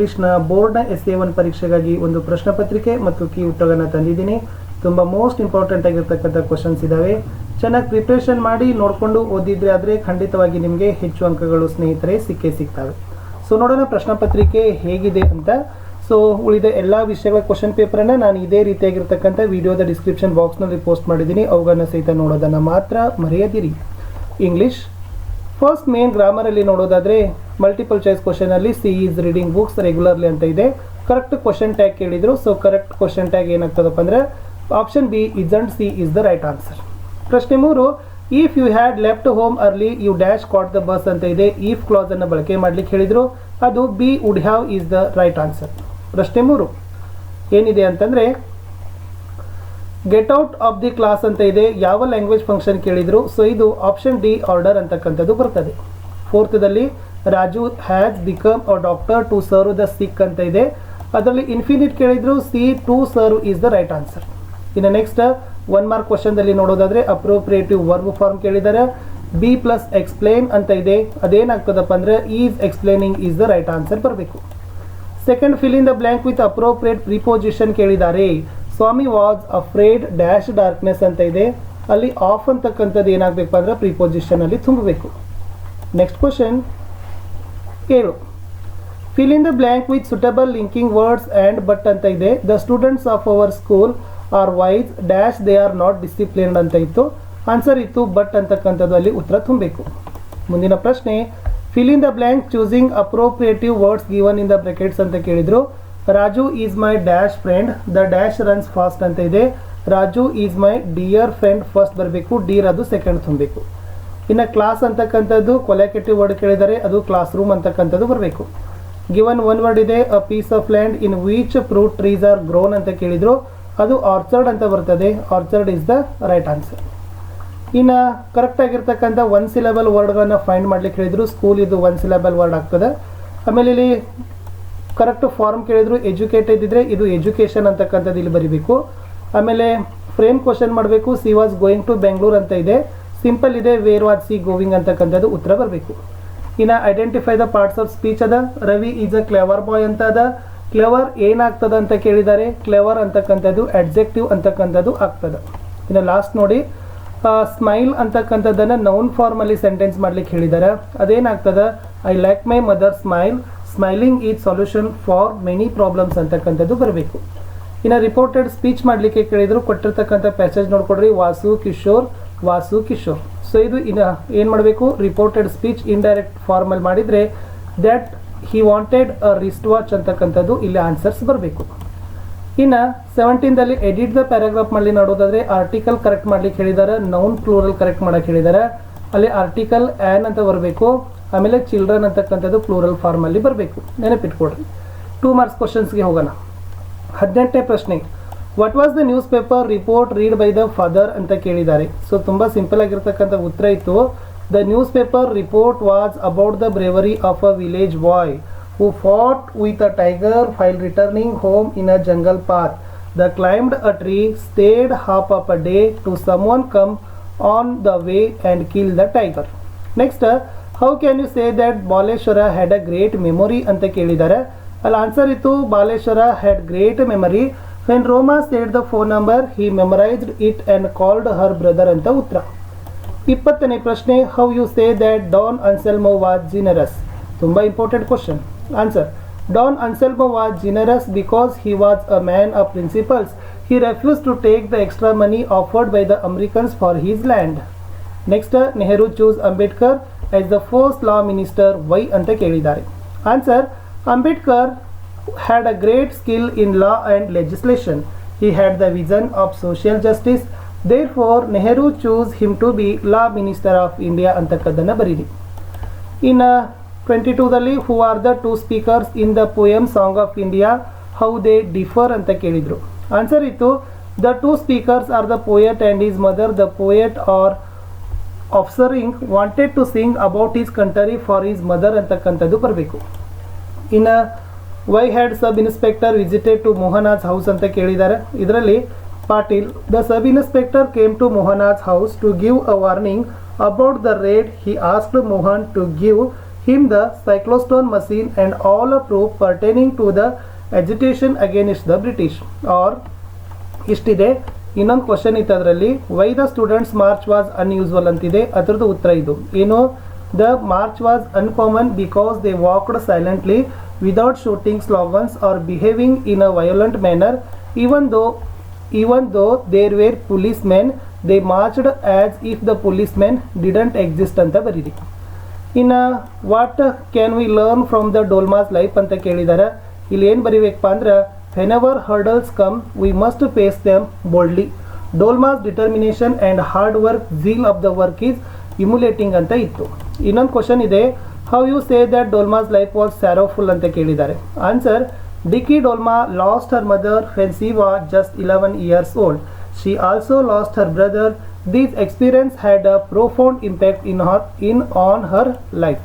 ಇಂಗ್ಲಿಷ್ನ ಬೋರ್ಡ್ನ S A one ಪರೀಕ್ಷೆಗಾಗಿ ಒಂದು ಪ್ರಶ್ನೆ ಪತ್ರಿಕೆ ಮತ್ತು ಕೀ ಉತ್ತರಗಳನ್ನು ತಂದಿದ್ದೀನಿ. ತುಂಬ ಮೋಸ್ಟ್ ಇಂಪಾರ್ಟೆಂಟ್ ಆಗಿರ್ತಕ್ಕಂಥ ಕ್ವಶನ್ಸ್ ಇದ್ದಾವೆ ಚೆನ್ನಾಗಿ ಪ್ರಿಪ್ರೇಷನ್ ಮಾಡಿ ನೋಡಿಕೊಂಡು ಓದಿದ್ರೆ ಆದರೆ ಖಂಡಿತವಾಗಿ ನಿಮಗೆ ಹೆಚ್ಚು ಅಂಕಗಳು ಸ್ನೇಹಿತರೆ ಸಿಕ್ಕೇ ಸಿಗ್ತವೆ. ಸೊ ನೋಡೋಣ ಪ್ರಶ್ನೆ ಪತ್ರಿಕೆ ಹೇಗಿದೆ ಅಂತ. ಸೊ ಉಳಿದ ಎಲ್ಲ ವಿಷಯಗಳ ಕ್ವಶನ್ ಪೇಪರನ್ನು ನಾನು ಇದೇ ರೀತಿಯಾಗಿರ್ತಕ್ಕಂಥ ವಿಡಿಯೋದ ಡಿಸ್ಕ್ರಿಪ್ಷನ್ ಬಾಕ್ಸ್ನಲ್ಲಿ ಪೋಸ್ಟ್ ಮಾಡಿದ್ದೀನಿ. ಅವುಗಳನ್ನು ಸಹಿತ ನೋಡೋದನ್ನು ಮಾತ್ರ ಮರೆಯದಿರಿ. ಇಂಗ್ಲಿಷ್ ಫಸ್ಟ್ ಮೇನ್ ಗ್ರಾಮರಲ್ಲಿ ನೋಡೋದಾದ್ರೆ ಮಲ್ಟಿಪಲ್ ಚಾಯ್ಸ್ ಕ್ವಶನ್ ಅಲ್ಲಿ she is reading books regularly ಅಂತ ಇದೆ. ಕರೆಕ್ಟ್ ಕ್ವಶನ್ ಟ್ಯಾಗ್ ಕೇಳಿದ್ರು ಸೊ ಕರೆಕ್ಟ್ ಕ್ವಶನ್ ಟ್ಯಾಗ್ ಏನಾಗ್ತದಪ್ಪ ಅಂದ್ರೆ option B is and C is the right answer ಪ್ರಶ್ನೆ ಮೂರು if you had left home early you dash caught the bus ಅಂತ ಇದೆ. If clause ಅನ್ನು ಬಳಕೆ ಮಾಡ್ಲಿಕ್ಕೆ ಹೇಳಿದರು, ಅದು B would have is the right answer ಪ್ರಶ್ನೆ ಮೂರು, ಏನಿದೆ ಅಂತಂದ್ರೆ get out of the class ಅಂತ ಇದೆ. ಯಾವ ಲ್ಯಾಂಗ್ವೇಜ್ ಫಂಕ್ಷನ್ ಕೇಳಿದ್ರು? ಸೊ ಇದು ಆಪ್ಷನ್ ಡಿ ಆರ್ಡರ್ ಅಂತಕ್ಕಂಥದ್ದು ಬರ್ತದೆ. ಫೋರ್ತದಲ್ಲಿ Raju has become a doctor to serve the sick ಅಂತ ಇದೆ. ಅದರಲ್ಲಿ ಇನ್ಫಿನಿಟ್ ಕೇಳಿದ್ರು C to serve is the right answer ಇನ್ನು ನೆಕ್ಸ್ಟ್ ಒನ್ ಮಾರ್ಕ್ ಕ್ವಶನ್ದಲ್ಲಿ ನೋಡೋದಾದ್ರೆ ಅಪ್ರೋಪ್ರಿಯೇಟಿವ್ ವರ್ಬ್ ಫಾರ್ಮ್ ಕೇಳಿದ್ದಾರೆ ಬಿ ಪ್ಲಸ್ ಎಕ್ಸ್ಪ್ಲೇನ್ ಅಂತ ಇದೆ. ಅದೇನಾಗ್ತದಪ್ಪ ಅಂದ್ರೆ is explaining is the right answer ಬರಬೇಕು. Second fill in the blank with appropriate preposition ಕೇಳಿದ್ದಾರೆ Swami was afraid dash darkness ಅಂತ ಇದೆ. ಅಲ್ಲಿ ಆಫ್ ಅಂತಕ್ಕಂಥದ್ದು ಏನಾಗಬೇಕು ಅಂದರೆ ಪ್ರಿಪೋಸಿಷನಲ್ಲಿ ತುಂಬಬೇಕು. ನೆಕ್ಸ್ಟ್ ಕ್ವಶನ್ ಏಳು. Fill in the blank with suitable linking words and but ಅಂತ ಇದೆ. The students of our school are wise dash they are not disciplined ಅಂತ ಇತ್ತು. ಆನ್ಸರ್ ಇತ್ತು ಬಟ್ ಅಂತಕ್ಕಂಥದ್ದು ಅಲ್ಲಿ ಉತ್ತರ ತುಂಬಬೇಕು. ಮುಂದಿನ ಪ್ರಶ್ನೆ. Fill in the blank choosing appropriate words given in the brackets ಅಂತ ಕೇಳಿದ್ರು. Raju is my dash friend, the dash runs fast ಅಂತ ಇದೆ. Raju is my dear friend, first ಬರಬೇಕು, ಡಿಯರ್ ಅದು ಸೆಕೆಂಡ್ ತುಂಬಬೇಕು. ಇನ್ನು ಕ್ಲಾಸ್ ಅಂತಕ್ಕಂಥದ್ದು, ಕೊಲೆಕೆಟಿವ್ ವರ್ಡ್ ಕೇಳಿದರೆ ಅದು ಕ್ಲಾಸ್ ರೂಮ್ ಅಂತಕ್ಕಂಥದ್ದು ಬರಬೇಕು. ಗಿವನ್ ಒನ್ ವರ್ಡ್ ಇದೆ, a piece of land in which fruit trees are grown ಅಂತ ಕೇಳಿದರು. ಅದು ಆರ್ಚರ್ಡ್ ಅಂತ ಬರ್ತದೆ. Orchard is the right answer. ಇನ್ನು ಕರೆಕ್ಟ್ ಆಗಿರ್ತಕ್ಕಂಥ ಒನ್ ಸಿಲೆಬಲ್ ವರ್ಡ್ಗಳನ್ನು ಫೈಂಡ್ ಮಾಡಲಿಕ್ಕೆ ಹೇಳಿದರು. ಸ್ಕೂಲ್ ಇದು ಒನ್ ಸಿಲೆಬಲ್ ವರ್ಡ್ ಆಗ್ತದೆ. ಆಮೇಲೆ ಇಲ್ಲಿ ಕರೆಕ್ಟ್ ಫಾರ್ಮ್ ಕೇಳಿದ್ರು, ಎಜುಕೇಟೆಡ್ ಇದ್ದರೆ ಇದು ಎಜುಕೇಷನ್ ಅಂತಕ್ಕಂಥದ್ದು ಇಲ್ಲಿ ಬರಿಬೇಕು. ಆಮೇಲೆ ಫ್ರೇಮ್ ಕ್ವಶನ್ ಮಾಡಬೇಕು, she was going to Bengaluru ಅಂತ ಇದೆ. ಸಿಂಪಲ್ ಇದೆ, ವೇರ್ ವಾಸ್ ಸಿ ಗೋವಿಂಗ್ ಅಂತಕ್ಕಂಥದ್ದು ಉತ್ತರ ಬರಬೇಕು. ಇನ್ನು identify the parts of speech ಅದ, Ravi is a clever boy ಅಂತ ಅದ. ಕ್ಲೆವರ್ ಏನಾಗ್ತದ ಅಂತ ಕೇಳಿದ್ದಾರೆ ಕ್ಲೆವರ್ ಅಂತಕ್ಕಂಥದ್ದು, ಅಡ್ಜೆಕ್ಟಿವ್ ಅಂತಕ್ಕಂಥದ್ದು ಆಗ್ತದೆ. ಇನ್ನು ಲಾಸ್ಟ್ ನೋಡಿ ಸ್ಮೈಲ್ ಅಂತಕ್ಕಂಥದ್ದನ್ನು ನೌನ್ ಫಾರ್ಮಲ್ಲಿ ಸೆಂಟೆನ್ಸ್ ಮಾಡ್ಲಿಕ್ಕೆ ಹೇಳಿದ್ದಾರೆ ಅದೇನಾಗ್ತದೆ, I like my mother smile smiling is solution for many problems ಅಂತಕ್ಕಂಥದ್ದು ಬರಬೇಕು. ಇನ್ನು ರಿಪೋರ್ಟೆಡ್ ಸ್ಪೀಚ್ ಮಾಡಲಿಕ್ಕೆ ಕೇಳಿದ್ರು, ಕೊಟ್ಟಿರ್ತಕ್ಕಂಥ ಪ್ಯಾಸೇಜ್ ನೋಡ್ಕೊಡ್ರಿ, ವಾಸು, ಕಿಶೋರ್ ವಾಸು, ಕಿಶೋರ್. ಸೊ ಇದು ಇನ್ನು ಏನು ಮಾಡಬೇಕು? ರಿಪೋರ್ಟೆಡ್ ಸ್ಪೀಚ್ ಇಂಡೈರೆಕ್ಟ್ ಫಾರ್ಮಲ್ ಮಾಡಿದರೆ that he wanted a wrist watch ಅಂತಕ್ಕಂಥದ್ದು ಇಲ್ಲಿ ಆನ್ಸರ್ಸ್ ಬರಬೇಕು. ಇನ್ನು ಸೆವೆಂಟೀನ್ದಲ್ಲಿ ಎಡಿಟ್ ದ ಪ್ಯಾರಾಗ್ರಾಫ್ ಮಾಡಲಿ ನೋಡೋದಾದರೆ ಆರ್ಟಿಕಲ್ ಕರೆಕ್ಟ್ ಮಾಡ್ಲಿಕ್ಕೆ ಹೇಳಿದ್ದಾರೆ ನೌನ್ ಪ್ಲೂರಲ್ ಕರೆಕ್ಟ್ ಮಾಡಕ್ಕೆ ಹೇಳಿದ್ದಾರೆ ಅಲ್ಲಿ ಆರ್ಟಿಕಲ್ ಆ್ಯನ್ ಅಂತ ಬರಬೇಕು. ಆಮೇಲೆ ಚಿಲ್ಡ್ರನ್ ಅಂತಕ್ಕಂಥದ್ದು ಪ್ಲೂರಲ್ ಫಾರ್ಮಲ್ಲಿ ಬರಬೇಕು. ನೆನಪಿಟ್ಕೊಡ್ರಿ ಟೂ ಮಾರ್ಕ್ಸ್ ಕ್ವಶನ್ಸ್ಗೆ ಹೋಗೋಣ. ಹದಿನೆಂಟನೇ ಪ್ರಶ್ನೆ. What was the news paper report read by the father ಅಂತ ಕೇಳಿದ್ದಾರೆ. ಸೊ ತುಂಬ ಸಿಂಪಲ್ ಆಗಿರ್ತಕ್ಕಂಥ ಉತ್ತರ ಇತ್ತು. The news paper report was about the bravery of a village boy who fought with a tiger while returning home in a jungle path. The climbed a tree, stayed half up a day to someone come on the way and kill the tiger. Tiger uh, how can you say that Baleshwara had a great memory? ಅಂತ ಕೇಳಿದ್ದಾರೆ ಅಲ್ಲಿ answer ಇತ್ತು Baleshwar had great memory when Roma said the phone number he memorised it and called her brother ಅಂತ ಉತ್ತರ. ಇಪ್ಪತ್ತನೇ ಪ್ರಶ್ನೆ how you say that Don Anselmo was generous ತುಂಬ important question answer Don Anselmo was generous because he was a man of principles he refuse to take the extra money offered by the Americans for his land next Nehru choose Ambedkar as the first law minister why ಅಂತ ಕೇಳಿದ್ದಾರೆ answer Ambedkar had a great skill in law and legislation. He had the vision of social justice. Therefore, Nehru chose him to be law minister of India ಅಂತಕ್ಕದ್ದನ್ನು ಬರೀರಿ ಇನ್ನು twenty ಟೂದಲ್ಲಿ who are the two speakers in the poem song of India how they differ ಅಂತ ಕೇಳಿದರು answer ಇತ್ತು the two speakers are the poet and his mother the poet are offspring wanted to sing about his country for his mother ಅಂತಕ್ಕಂಥದ್ದು ಬರಬೇಕು. ಇನ್ನು why had sub inspector visited to Mohan's house ಅಂತ ಕೇಳಿದ್ದಾರೆ ಇದರಲ್ಲಿ Patil the sub inspector came to Mohan's house to give a warning about the raid he asked Mohan to give him the cyclostyle machine and all a proof pertaining to the agitation against the British or ಇಷ್ಟಿದೆ. ಇನ್ನೊಂದು question ಇತ್ತು ಅದರಲ್ಲಿ why the students march was unusual ಅಂತಿದೆ. ಅದರದ್ದು ಉತ್ತರ ಇದು. ಏನು? The march was uncommon because they walked silently without shouting slogans or behaving in a violent manner even though even though there were police men they marched as if the police men didn't exist ಅಂತ ಬರೀರಿ. ಇನ್ನು what can we learn from the Dolma's life ಅಂತ ಕೇಳಿದ್ದಾರೆ ಇಲ್ಲಿ ಏನು ಬರೀಬೇಕಪ್ಪ ಅಂದ್ರೆ when hurdles hurdles come we must them boldly Dolma's determination and hard work zeal of the work is emulating ಅಂತ ಇತ್ತು. ಇನ್ನೊಂದು ಕ್ವಶನ್ ಇದೆ how you say that Dolma's life was sorrowful ಅಂತ ಕೇಳಿದ್ದಾರೆ. Answer Dikki Dolma lost her mother when she was just 11 years old she also lost her brother these experience had a profound impact in her in on her life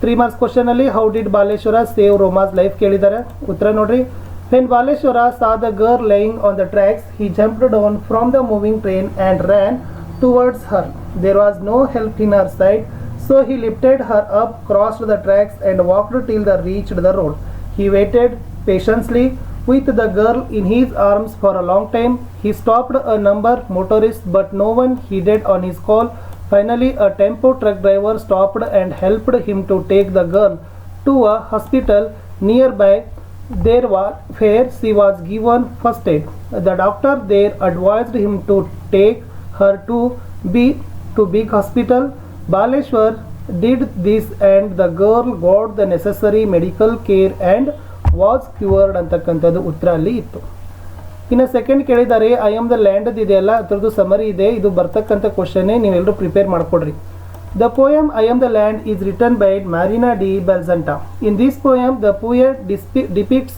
three marks ಕ್ವಶನಲ್ಲಿ how did Baleshwar save Roma's life ಕೇಳಿದ್ದಾರೆ. ಉತ್ತರ ನೋಡ್ರಿ. When Valeshwara saw the girl lying on the tracks, he jumped down from the moving train and ran towards her. There was no help in her sight, so he lifted her up, crossed the tracks, and walked till they reached the road. He waited patiently with the girl in his arms for a long time. He stopped a number of motorists, but no one heeded on his call. Finally, a tempo truck driver stopped and helped him to take the girl to a hospital nearby There was where she was given first aid. The doctor there advised him to take her to be to big hospital. Baleshwar did this and the girl got the necessary medical care and was cured ಅಂತಕ್ಕಂಥದ್ದು ಉತ್ತರ ಅಲ್ಲಿ ಇತ್ತು ಇನ್ನು second ಕೇಳಿದ್ದಾರೆ I am the land ಇದೆಯಲ್ಲ ಅದರದ್ದು summary ಇದೆ ಇದು ಬರ್ತಕ್ಕಂಥ ಕ್ವಶನ್ನೇ ನೀವೆಲ್ಲರೂ ಪ್ರಿಪೇರ್ ಮಾಡ್ಕೊಡ್ರಿ The poem I Am the Land is written by Marina di Belzanta. In this poem, the poet depicts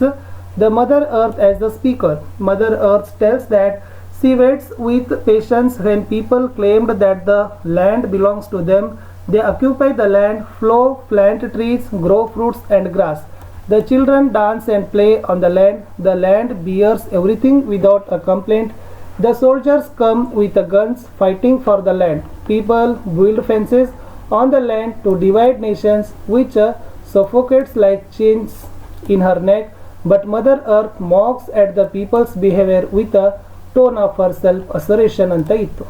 the Mother Earth as the speaker. Mother Earth tells that she waits with patience when people claimed that the land belongs to them. They occupy the land, flow, plant trees, grow fruits and grass. The children dance and play on the land. The land bears everything without a complaint. The soldiers come with the guns fighting for the land. People build fences on the land to divide nations, which uh, suffocates like chains in her neck. But Mother Earth mocks at the people's behavior with a tone of her assertion ಅಂತ ಇತ್ತು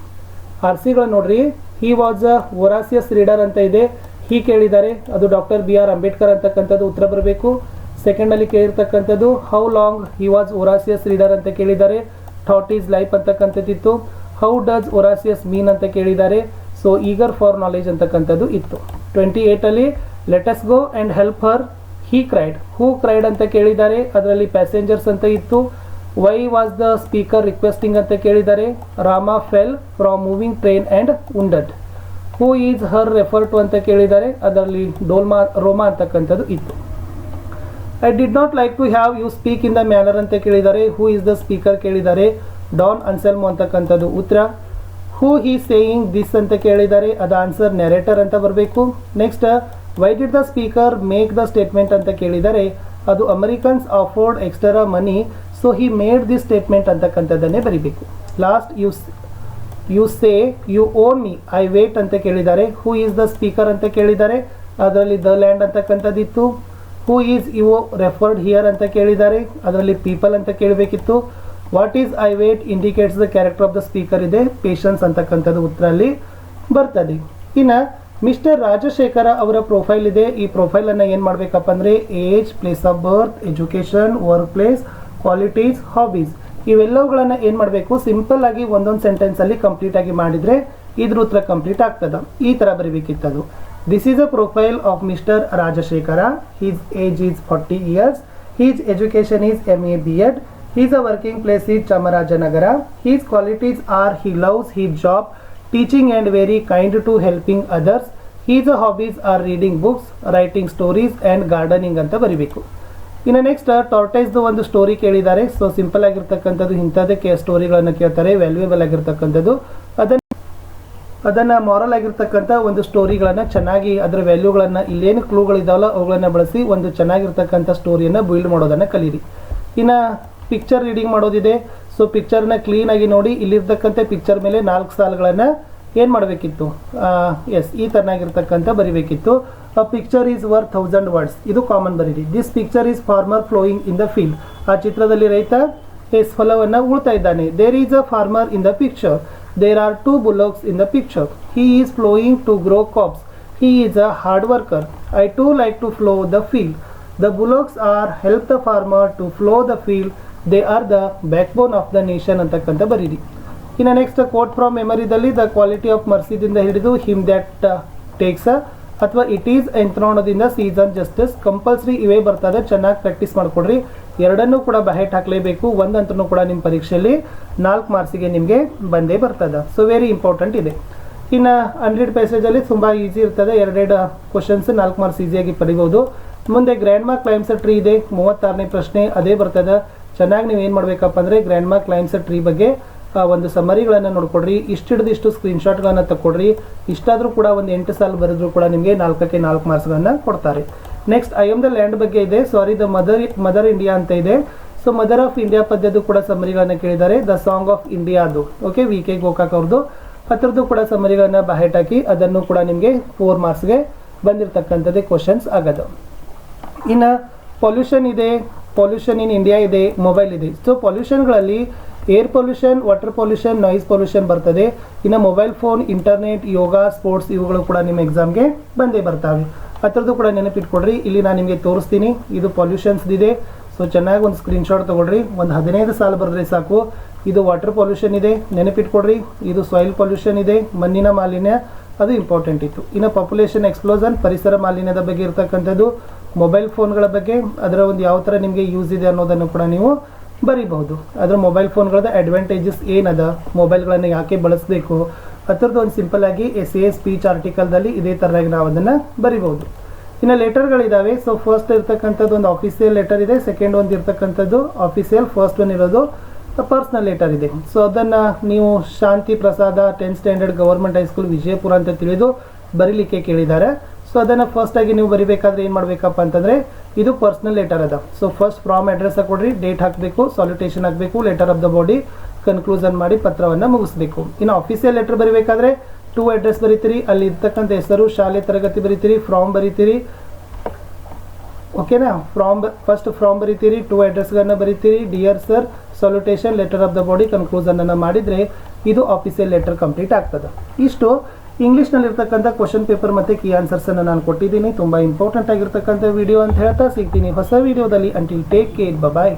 ಸಿಗಳು ನೋಡ್ರಿ he was a voracious reader ಅಂತ ಇದೆ he ಕೇಳಿದ್ದಾರೆ ಅದು doctor B R Ambedkar ಅಂತಕ್ಕಂಥದ್ದು ಉತ್ತರ ಬರಬೇಕು ಸೆಕೆಂಡಲ್ಲಿ ಕೇಳಿರ್ತಕ್ಕಂಥದ್ದು how long he was voracious reader ಅಂತ ಕೇಳಿದ್ದಾರೆ ಥಾಟ್ ಈಸ್ ಲೈಫ್ ಅಂತಕ್ಕಂಥದ್ದಿತ್ತು. ಹೌ ಡಸ್ ಒರಾಸಿಯಸ್ ಮೀನ್ ಅಂತ ಕೇಳಿದ್ದಾರೆ. ಸೊ ಈಗರ್ ಫಾರ್ ನಾಲೆಜ್ ಅಂತಕ್ಕಂಥದ್ದು ಇತ್ತು. Twenty ಏಯ್ಟಲ್ಲಿ let's go and help her he cried who cried ಅಂತ ಕೇಳಿದ್ದಾರೆ. ಅದರಲ್ಲಿ ಪ್ಯಾಸೆಂಜರ್ಸ್ ಅಂತ ಇತ್ತು. Why was the speaker requesting ಅಂತ ಕೇಳಿದ್ದಾರೆ. Roma fell from moving train and ಉಂಡಟ್ who is her refer to ಅಂತ ಕೇಳಿದ್ದಾರೆ. ಅದರಲ್ಲಿ ಡೋಲ್ಮಾ, ರೋಮಾ ಅಂತಕ್ಕಂಥದ್ದು ಇತ್ತು. I did not like to have you speak in the manner ಅಂತ ಕೇಳಿದ್ದಾರೆ ಹೂ ಇಸ್ ದ ಸ್ಪೀಕರ್ ಕೇಳಿದ್ದಾರೆ ಡಾನ್ ಅನ್ಸೆಲ್ಮೋ ಅಂತಕ್ಕಂಥದ್ದು ಉತ್ತರ. ಹೂ ಹಿ ಸೇಯಿಂಗ್ ದಿಸ್ ಅಂತ ಕೇಳಿದ್ದಾರೆ ಅದು ಆನ್ಸರ್ ನೆರೇಟರ್ ಅಂತ ಬರಬೇಕು. Next why did the speaker make the statement ಅಂತ ಕೇಳಿದರೆ, ಅದು Americans afford extra money so he made this statement ಅಂತಕ್ಕಂಥದ್ದನ್ನೇ ಬರೀಬೇಕು. Last you you say you own me I wait ಅಂತ ಕೇಳಿದ್ದಾರೆ ಹೂ ಈಸ್ ದ ಸ್ಪೀಕರ್ ಅಂತ ಕೇಳಿದ್ದಾರೆ ಅದರಲ್ಲಿ the land ಅಂತಕ್ಕಂಥದ್ದಿತ್ತು. Who is you referred here ಅಂತ ಕೇಳಿದ್ದಾರೆ. ಅದರಲ್ಲಿ ಪೀಪಲ್ ಅಂತ ಕೇಳಬೇಕಿತ್ತು. What is I wait indicates the character of the speaker ಇದೆ. ಪೇಷನ್ಸ್ ಅಂತಕ್ಕಂಥದ್ದು ಉತ್ತರಲ್ಲಿ ಬರ್ತದೆ. ಇನ್ನು ಮಿಸ್ಟರ್ ರಾಜಶೇಖರ ಅವರ ಪ್ರೊಫೈಲ್ ಇದೆ. ಈ ಪ್ರೊಫೈಲನ್ನು ಏನು ಮಾಡಬೇಕಪ್ಪ ಅಂದರೆ age place of birth education work place qualities hobbies ಇವೆಲ್ಲವುಗಳನ್ನು ಏನು ಮಾಡಬೇಕು? ಸಿಂಪಲ್ ಆಗಿ ಒಂದೊಂದು ಸೆಂಟೆನ್ಸಲ್ಲಿ ಕಂಪ್ಲೀಟ್ ಆಗಿ ಮಾಡಿದರೆ ಇದ್ರ ಉತ್ತರ ಕಂಪ್ಲೀಟ್ ಆಗ್ತದೆ. ಈ ಥರ ಬರೀಬೇಕಿತ್ತದು. This is a profile of Mr. Rajashekhar he's age is forty years he's education is M A B Ed he's a working place qualities are he qualities are job, loves and job teaching to very kind to helping others reading books writing stories and gardening ಅಂತ ಬರಿಬೇಕು. ಇನ್ನು next ಟಾರ್ಟೈಸ್ದು ಒಂದು story ಕೇಳಿದ್ದಾರೆ. So simple ಆಗಿರ್ತಕ್ಕಂಥದ್ದು ಇಂಥದ್ದಕ್ಕೆ ಸ್ಟೋರಿಗಳನ್ನು ಕೇಳ್ತಾರೆ. Valuable ಆಗಿರ್ತಕ್ಕಂಥದ್ದು. ಅದನ್ನು ಅದನ್ನು ಮಾರಲ್ ಆಗಿರ್ತಕ್ಕಂಥ ಒಂದು ಸ್ಟೋರಿಗಳನ್ನು ಚೆನ್ನಾಗಿ, ಅದರ ವ್ಯಾಲ್ಯೂಗಳನ್ನು ಇಲ್ಲೇನು ಕ್ಲೂಗಳಿದ್ದಾವಲ್ಲ ಅವುಗಳನ್ನು ಬಳಸಿ ಒಂದು ಚೆನ್ನಾಗಿರ್ತಕ್ಕಂಥ ಸ್ಟೋರಿಯನ್ನು ಬಿಲ್ಡ್ ಮಾಡೋದನ್ನು ಕಲೀರಿ. ಇನ್ನು ಪಿಕ್ಚರ್ ರೀಡಿಂಗ್ ಮಾಡೋದಿದೆ. ಸೊ ಪಿಕ್ಚರ್ನ ಕ್ಲೀನಾಗಿ ನೋಡಿ, ಇಲ್ಲಿರ್ತಕ್ಕಂಥ ಪಿಕ್ಚರ್ ಮೇಲೆ ನಾಲ್ಕು ಸಾಲುಗಳನ್ನು ಏನು ಮಾಡಬೇಕಿತ್ತು? ಎಸ್ ಈ ಥರನಾಗಿರ್ತಕ್ಕಂಥ ಬರಿಬೇಕಿತ್ತು. A picture is worth thousand words ಇದು ಕಾಮನ್ ಬರೀರಿ. This picture is farmer flowing in the field ಆ ಚಿತ್ರದಲ್ಲಿ ರೈತ ಎಸ್ ಫಲವನ್ನು ಉಳ್ತಾ ಇದ್ದಾನೆ. There is a farmer in the picture There are two bullocks in the picture he is ploughing to grow crops he is a hard worker. I too like to flow the field. The bullocks are help the farmer to flow the field. They are the backbone of the nation ಅಂತಕ್ಕಂಥ ಬರೀರಿ ಇನ್ನು next quote from ಮೆಮರಿದಲ್ಲಿ the quality of ಮರ್ಸಿದಿಂದ ಹಿಡಿದು him that takes ಅಥವಾ it is ಎಂತ್ರೋಣದಿಂದ season justice compulsory ಇವೇ ಬರ್ತದೆ, ಚೆನ್ನಾಗಿ practice ಮಾಡಿಕೊಡ್ರಿ. ಎರಡನ್ನೂ ಕೂಡ ಬಹೆಟ್ ಹಾಕಲೇಬೇಕು ಒಂದಂತೂ ಕೂಡ ನಿಮ್ಮ ಪರೀಕ್ಷೆಯಲ್ಲಿ ನಾಲ್ಕು ಮಾರ್ಕ್ಸಿಗೆ ನಿಮಗೆ ಬಂದೇ ಬರ್ತದೆ. ಸೊ ವೆರಿ ಇಂಪಾರ್ಟೆಂಟ್ ಇದೆ. ಇನ್ನು ಹಂಡ್ರೆಡ್ ಪೇಸೇಜಲ್ಲಿ ತುಂಬ ಈಸಿ ಇರ್ತದೆ, ಎರಡೆರಡು ಕ್ವಶನ್ಸ್ ನಾಲ್ಕು ಮಾರ್ಕ್ಸ್ ಈಸಿಯಾಗಿ ಪಡಿಬೋದು ಮುಂದೆ ಗ್ರ್ಯಾಂಡ್ ಮಾರ್ಕ್ ಕ್ಲೈಮ್ಸ್ ಟ್ರೀ ಇದೆ, ಮೂವತ್ತಾರನೇ ಪ್ರಶ್ನೆ, ಅದೇ ಬರ್ತದೆ. ಚೆನ್ನಾಗಿ ನೀವು ಏನು ಮಾಡಬೇಕಪ್ಪ ಅಂದರೆ ಗ್ರ್ಯಾಂಡ್ ಮಾರ್ಕ್ ಕ್ಲೈಮ್ಸ್ ಟ್ರೀ ಬಗ್ಗೆ ಒಂದು ಸಮರಿಗಳನ್ನು ನೋಡ್ಕೊಡ್ರಿ. ಇಷ್ಟು ಹಿಡಿದಿಷ್ಟು ಸ್ಕ್ರೀನ್ಶಾಟ್ಗಳನ್ನು ತಕೊಡ್ರಿ ಇಷ್ಟಾದರೂ ಕೂಡ ಒಂದು ಎಂಟು ಸಾಲ ಬರೆದ್ರು ಕೂಡ ನಿಮಗೆ ನಾಲ್ಕಕ್ಕೆ ನಾಲ್ಕು ಮಾರ್ಕ್ಸ್ಗಳನ್ನು ಕೊಡ್ತಾರೆ. Next I am the land ಬಗ್ಗೆ ಇದೆ. Sorry the mother mother India ಅಂತ ಇದೆ. ಸೊ ಮದರ್ ಆಫ್ ಇಂಡಿಯಾ ಪದ್ಯದ್ದು ಕೂಡ ಸಮರಿಗಳನ್ನು ಕೇಳಿದ್ದಾರೆ. ದ ಸಾಂಗ್ ಆಫ್ ಇಂಡಿಯಾದು ಓಕೆ ವಿ ಕೆ ಗೋಕಾಕ್ ಅವ್ರದ್ದು ಅದರದ್ದು ಕೂಡ ಸಮರಿಗಳನ್ನು ಬಹೆಟ್ ಹಾಕಿ ಅದನ್ನು ಕೂಡ ನಿಮಗೆ ಫೋರ್ ಮಾರ್ಕ್ಸ್ಗೆ ಬಂದಿರತಕ್ಕಂಥದ್ದೇ ಕ್ವಶನ್ಸ್ ಆಗೋದು. ಇನ್ನು ಪೊಲ್ಯೂಷನ್ ಇದೆ. ಪೊಲ್ಯೂಷನ್ ಇನ್ ಇಂಡಿಯಾ ಇದೆ. ಮೊಬೈಲ್ ಇದೆ. So ಪೊಲ್ಯೂಷನ್ಗಳಲ್ಲಿ air pollution water pollution noise pollution ಬರ್ತದೆ. ಇನ್ನು mobile phone internet yoga sports ಇವುಗಳು ಕೂಡ ನಿಮ್ಮ ಎಕ್ಸಾಮ್ಗೆ ಬಂದೇ ಬರ್ತವೆ. ಅದರದ್ದು ಕೂಡ ನೆನಪಿಟ್ಕೊಡ್ರಿ ಇಲ್ಲಿ ನಾನು ನಿಮಗೆ ತೋರಿಸ್ತೀನಿ. ಇದು ಪೊಲ್ಯೂಷನ್ಸ್ ಇದೆ ಸೊ ಚೆನ್ನಾಗಿ ಒಂದು ಸ್ಕ್ರೀನ್ಶಾಟ್ ತೊಗೊಳ್ರಿ. ಒಂದು ಹದಿನೈದು ಸಾಲ ಬರೆದ್ರೆ ಸಾಕು. ಇದು ವಾಟರ್ ಪೊಲ್ಯೂಷನ್ ಇದೆ ನೆನಪಿಟ್ಕೊಡ್ರಿ ಇದು ಸಾಯಿಲ್ ಪೊಲ್ಯೂಷನ್ ಇದೆ ಮಣ್ಣಿನ ಮಾಲಿನ್ಯ, ಅದು ಇಂಪಾರ್ಟೆಂಟ್ ಇತ್ತು. ಇನ್ನು ಪಾಪ್ಯುಲೇಷನ್ ಎಕ್ಸ್ಪ್ಲೋಸನ್ ಪರಿಸರ ಮಾಲಿನ್ಯದ ಬಗ್ಗೆ ಇರತಕ್ಕಂಥದ್ದು. ಮೊಬೈಲ್ ಫೋನ್ಗಳ ಬಗ್ಗೆ, ಅದರ ಒಂದು ಯಾವ ಥರ ನಿಮಗೆ ಯೂಸ್ ಇದೆ ಅನ್ನೋದನ್ನು ಕೂಡ ನೀವು ಬರೀಬಹುದು. ಅದರ ಮೊಬೈಲ್ ಫೋನ್ಗಳದ ಅಡ್ವಾಂಟೇಜಸ್ ಏನದ? ಮೊಬೈಲ್ಗಳನ್ನು ಯಾಕೆ ಬಳಸಬೇಕು? ಅದರದ್ದು ಒಂದು ಸಿಂಪಲ್ ಆಗಿ ಎಸ್ ಎ ಸ್ಪೀಚ್ ಆರ್ಟಿಕಲ್ದಲ್ಲಿ ಇದೇ ಥರದಾಗಿ ನಾವು ಅದನ್ನು ಬರಿಬಹುದು. ಇನ್ನು ಲೆಟರ್ಗಳಿದ್ದಾವೆ ಸೊ ಫಸ್ಟ್ ಇರ್ತಕ್ಕಂಥದ್ದು ಒಂದು ಆಫೀಸಿಯಲ್ ಲೆಟರ್ ಇದೆ. ಸೆಕೆಂಡ್ ಒಂದು ಇರ್ತಕ್ಕಂಥದ್ದು ಆಫೀಸಿಯಲ್ ಫಸ್ಟ್ ಒನ್ ಇರೋದು ಪರ್ಸ್ನಲ್ ಲೆಟರ್ ಇದೆ. ಸೊ ಅದನ್ನು ನೀವು Shanti Prasad tenth standard government high school Vijayapura ಅಂತ ತಿಳಿದು ಬರೀಲಿಕ್ಕೆ ಕೇಳಿದ್ದಾರೆ. ಸೊ ಅದನ್ನು ಫಸ್ಟ್ ಆಗಿ ನೀವು ಬರಿಬೇಕಾದ್ರೆ ಏನು ಮಾಡಬೇಕಪ್ಪ ಅಂತಂದರೆ, ಇದು ಪರ್ಸ್ನಲ್ ಲೆಟರ್ ಅದ. ಸೊ ಫಸ್ಟ್ ಫ್ರಾಮ್ ಅಡ್ರೆಸ್ ಕೊಡ್ರಿ ಡೇಟ್ ಹಾಕಬೇಕು ಸಾಲ್ಯುಟೇಷನ್ ಹಾಕಬೇಕು letter of the body conclusion ಮಾಡಿ ಪತ್ರವನ್ನು ಮುಗಿಸ್ಬೇಕು. ಇನ್ನು ಆಫೀಸಿಯಲ್ ಲೆಟರ್ ಬರಿಬೇಕಾದ್ರೆ ಟೂ ಅಡ್ರೆಸ್ ಬರೀತೀರಿ, ಅಲ್ಲಿ ಇರ್ತಕ್ಕಂಥ ಹೆಸರು, ಶಾಲೆ, ತರಗತಿ ಬರೀತೀರಿ ಫ್ರಾಮ್ ಬರೀತೀರಿ. ಓಕೆನಾ ಫ್ರಾಮ್ ಫಸ್ಟ್ ಫ್ರಾಮ್ ಬರೀತೀರಿ ಟೂ ಅಡ್ರೆಸ್ಗಳನ್ನ ಬರೀತೀರಿ dear sir salutation letter of the body ಕನ್ಕ್ಲೂಷನನ್ನು ಮಾಡಿದರೆ, ಇದು ಆಫೀಸಿಯಲ್ ಲೆಟರ್ ಕಂಪ್ಲೀಟ್ ಆಗ್ತದೆ. ಇಷ್ಟು ಇಂಗ್ಲೀಷ್ನಲ್ಲಿ ಇರ್ತಕ್ಕಂಥ ಕ್ವಶನ್ ಪೇಪರ್ ಮತ್ತು ಕೀ ಆನ್ಸರ್ಸನ್ನು ನಾನು ಕೊಟ್ಟಿದ್ದೀನಿ. ತುಂಬ ಇಂಪಾರ್ಟೆಂಟ್ ಆಗಿರ್ತಕ್ಕಂಥ ವಿಡಿಯೋ ಅಂತ ಹೇಳ್ತಾ ಸಿಗ್ತೀನಿ. ಹೊಸ ವಿಡಿಯೋದಲ್ಲಿ ಅಂಟಿಲ್ ಟೇಕ್ ಕೇರ್ ಬಾಯ್